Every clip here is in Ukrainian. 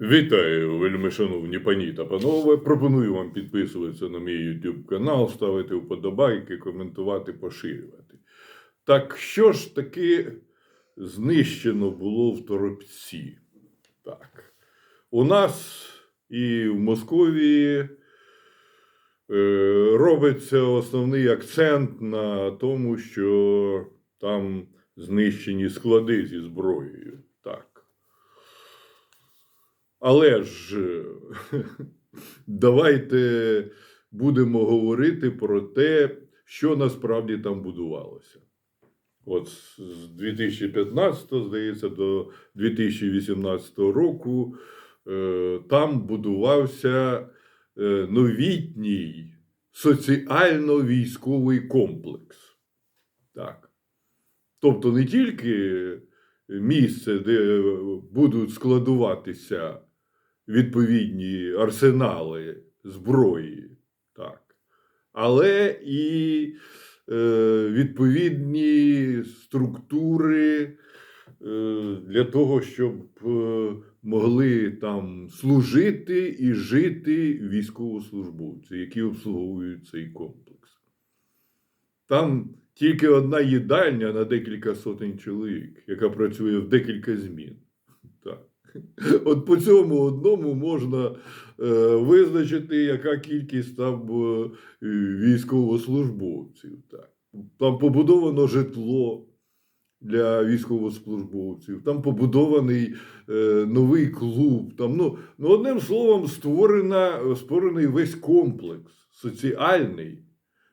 Вітаю, вельми шановні пані та панове. Пропоную вам підписуватися на мій YouTube канал, ставити вподобайки, коментувати, поширювати. Так що ж таки знищено було в Торопці? Так. У нас і в Московії е, робиться основний акцент на тому, що там знищені склади зі зброєю. Але ж е, давайте будемо говорити про те, що насправді там будувалося. От з 2015, здається, до 2018 року е, там будувався е, новітній соціально-військовий комплекс. Так. Тобто не тільки місце, де будуть складуватися відповідні арсенали зброї, так, але і е, відповідні структури е, для того, щоб е, могли там служити і жити військовослужбовці, які обслуговують цей комплекс. Там тільки одна їдальня на декілька сотень чоловік, яка працює в декілька змін. Так. От по цьому одному можна е, визначити, яка кількість там е, військовослужбовців. Так. Там побудовано житло для військовослужбовців, там побудований е, новий клуб. Там, ну, ну, одним словом, створена, створений весь комплекс соціальний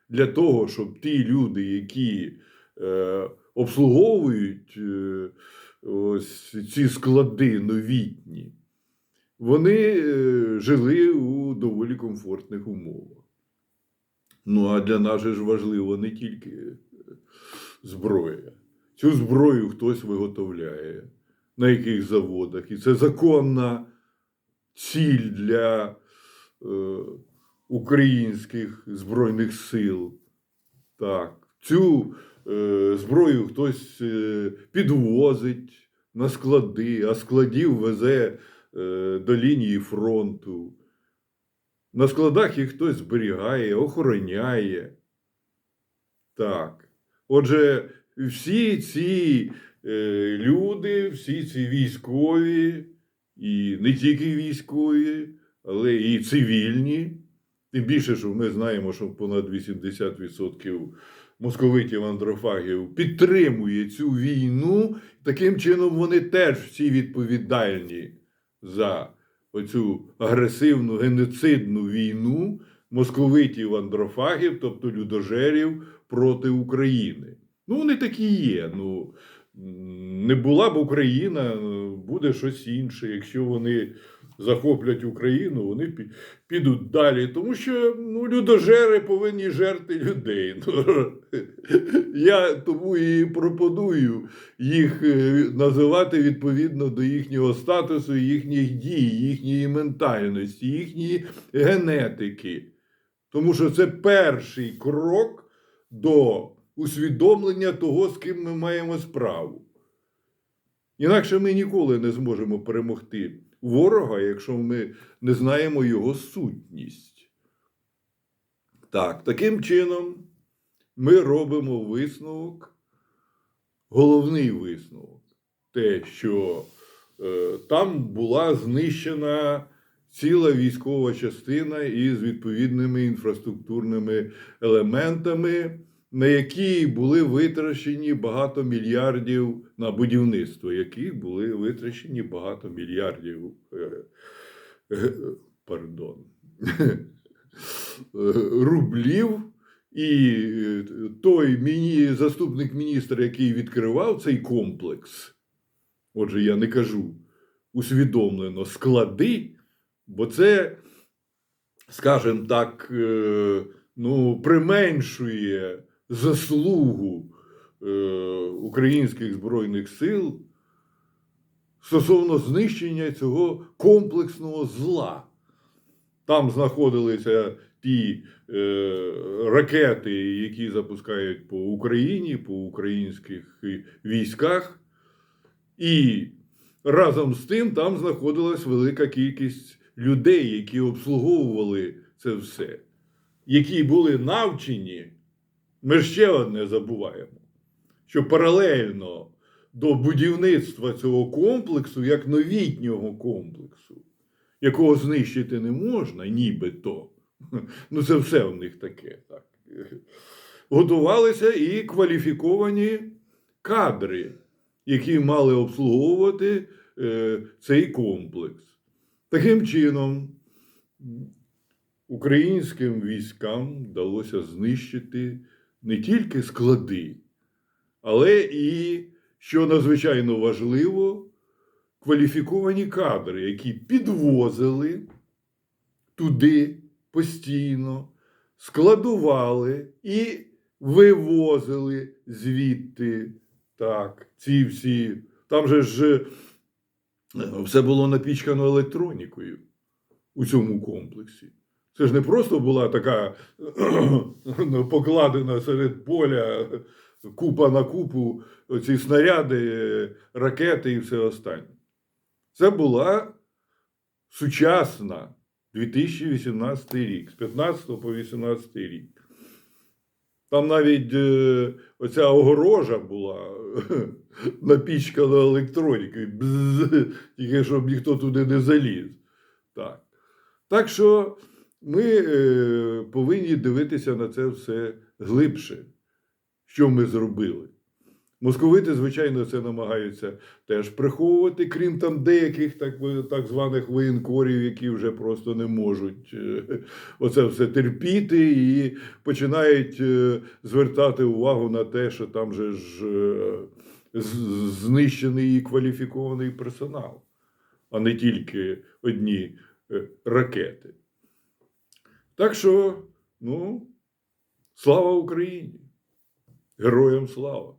для того, щоб ті люди, які е, обслуговують е, ось ці склади новітні, вони е, жили у доволі комфортних умовах. Ну, а для нас ж важливо не тільки е, зброя. Цю зброю хтось виготовляє, на яких заводах. І це законна ціль для е, українських Збройних сил. Так. Цю е, зброю хтось е, підвозить на склади, а складів везе е, до лінії фронту. На складах їх хтось зберігає, охороняє. Так. Отже, всі ці е, люди, всі ці військові, і не тільки військові, але і цивільні. Тим більше, що ми знаємо, що понад 80% московитів андрофагів підтримує цю війну. Таким чином, вони теж всі відповідальні за оцю агресивну геноцидну війну московитів андрофагів, тобто людожерів проти України. Ну, вони такі є. Ну, не була б Україна, буде щось інше. Якщо вони захоплять Україну, вони підуть далі. Тому що ну, людожери повинні жерти людей. Ну, я тому і пропоную їх е, називати відповідно до їхнього статусу, їхніх дій, їхньої ментальності, їхньої генетики. Тому що це перший крок до усвідомлення того, з ким ми маємо справу. Інакше ми ніколи не зможемо перемогти ворога, якщо ми не знаємо його сутність. Так, таким чином ми робимо висновок, головний висновок, те, що е, там була знищена ціла військова частина із відповідними інфраструктурними елементами, на які були витрачені багато мільярдів на будівництво, яких були витрачені багато мільярдів. е, е, Пардон. Рублів, і е, той міні, заступник міністра, який відкривав цей комплекс, отже, я не кажу усвідомлено склади, бо це, скажімо так, ну, применшує заслугу е, українських збройних сил стосовно знищення цього комплексного зла. Там знаходилися ті е, ракети, які запускають по Україні, по українських військах, і разом з тим там знаходилась велика кількість людей, які обслуговували це все, які були навчені. Ми ще одне забуваємо, що паралельно до будівництва цього комплексу, як новітнього комплексу, якого знищити не можна, нібито. Ну, це все в них таке. Так. Готувалися і кваліфіковані кадри, які мали обслуговувати е, цей комплекс. Таким чином, українським військам вдалося знищити не тільки склади, але і, що надзвичайно важливо, кваліфіковані кадри, які підвозили туди постійно, складували і вивозили звідти так, ці всі. Там же ж е, все було напічкано електронікою у цьому комплексі. Це ж не просто була така ну, покладена серед поля купа на купу ці снаряди, ракети і все останнє. Це була сучасна 2018 рік, з 15 по 18 рік. Там навіть е, оця огорожа була напічкана електронікою, тільки щоб ніхто туди не заліз. Так, так що ми е, повинні дивитися на це все глибше, що ми зробили. Московити, звичайно, це намагаються теж приховувати, крім там деяких так, так званих воєнкорів, які вже просто не можуть е, оце все терпіти і починають е, звертати увагу на те, що там же ж знищений і кваліфікований персонал, а не тільки одні ракети. Так що, ну, слава Україні! Героям слава!